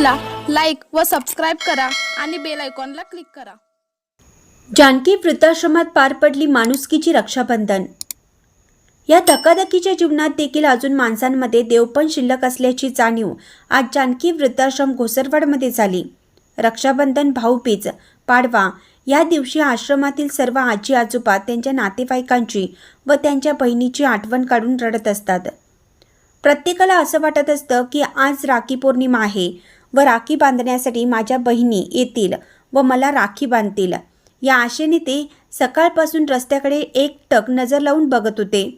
व सबस्क्राईब करा आणि बेल आयकॉनला क्लिक करा. जानकी वृद्धाश्रमात पार पडली माणुसकीची रक्षाबंधन. या धकाधकीच्या जीवनात देखील अजून माणसांमध्ये देवपण शिल्लक असल्याची जाणीव आज जानकी वृद्धाश्रम घोसरवाडमध्ये झाली. रक्षाबंधन भाऊबीज पाडवा या दिवशी आश्रमातील सर्व आजी आजोबा त्यांच्या नातेवाईकांची व त्यांच्या बहिणीची आठवण काढून रडत असतात. प्रत्येकाला असं वाटत असतं की आज राखी पौर्णिमा आहे. व राखी बांधण्यासाठी माझ्या बहिणी येतील व मला राखी बांधतील. या आशेने ते सकाळपासून रस्त्याकडे एकटक नजर लावून बघत होते.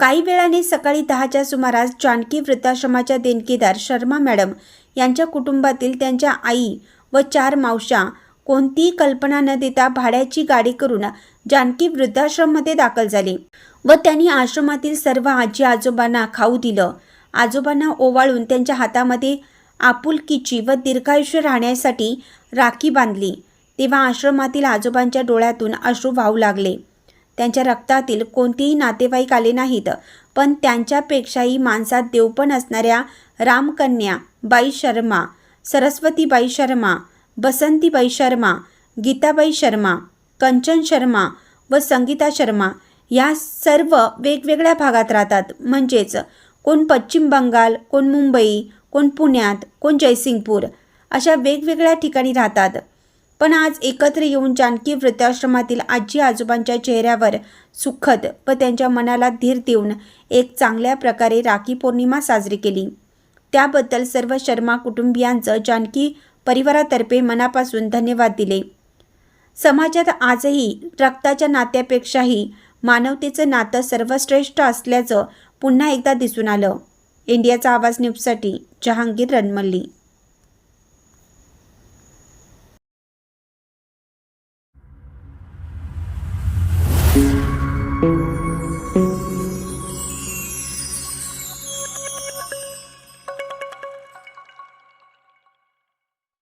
काही वेळाने सकाळी दहाच्या सुमारास जानकी वृद्धाश्रमाच्या देणगीदार शर्मा मॅडम यांच्या कुटुंबातील त्यांच्या आई व चार मावशा कोणतीही कल्पना न देता भाड्याची गाडी करून जानकी वृद्धाश्रममध्ये दाखल झाले व त्यांनी आश्रमातील सर्व आजी आजोबांना खाऊ दिलं. आजोबांना ओवाळून त्यांच्या हातामध्ये आपुलकीची व दीर्घायुष्य राहण्यासाठी राखी बांधली. तेव्हा आश्रमातील आजोबांच्या डोळ्यातून अश्रू वाहू लागले. त्यांच्या रक्तातील कोणतेही नातेवाईक आले नाहीत पण त्यांच्यापेक्षाही माणसात देवपण असणाऱ्या रामकन्या बाई शर्मा सरस्वतीबाई शर्मा बसंतीबाई शर्मा गीताबाई शर्मा कंचन शर्मा व संगीता शर्मा या सर्व वेगवेगळ्या भागात राहतात. म्हणजेच कोण पश्चिम बंगाल कोण मुंबई कोण पुण्यात कोण जयसिंगपूर अशा वेगवेगळ्या ठिकाणी राहतात. पण आज एकत्र येऊन जानकी वृद्धाश्रमातील आजी आजोबांच्या चेहऱ्यावर सुखद व त्यांच्या मनाला धीर देऊन एक चांगल्या प्रकारे राखी पौर्णिमा साजरी केली. त्याबद्दल सर्व शर्मा कुटुंबियांचं जानकी परिवारातर्फे मनापासून धन्यवाद दिले. समाजात आजही रक्ताच्या नात्यापेक्षाही मानवतेचं नातं सर्वश्रेष्ठ असल्याचं पुन्हा एकदा दिसून आलं. इंडियाचा आवाज न्यूजसाठी जहांगीर रणमल्ली.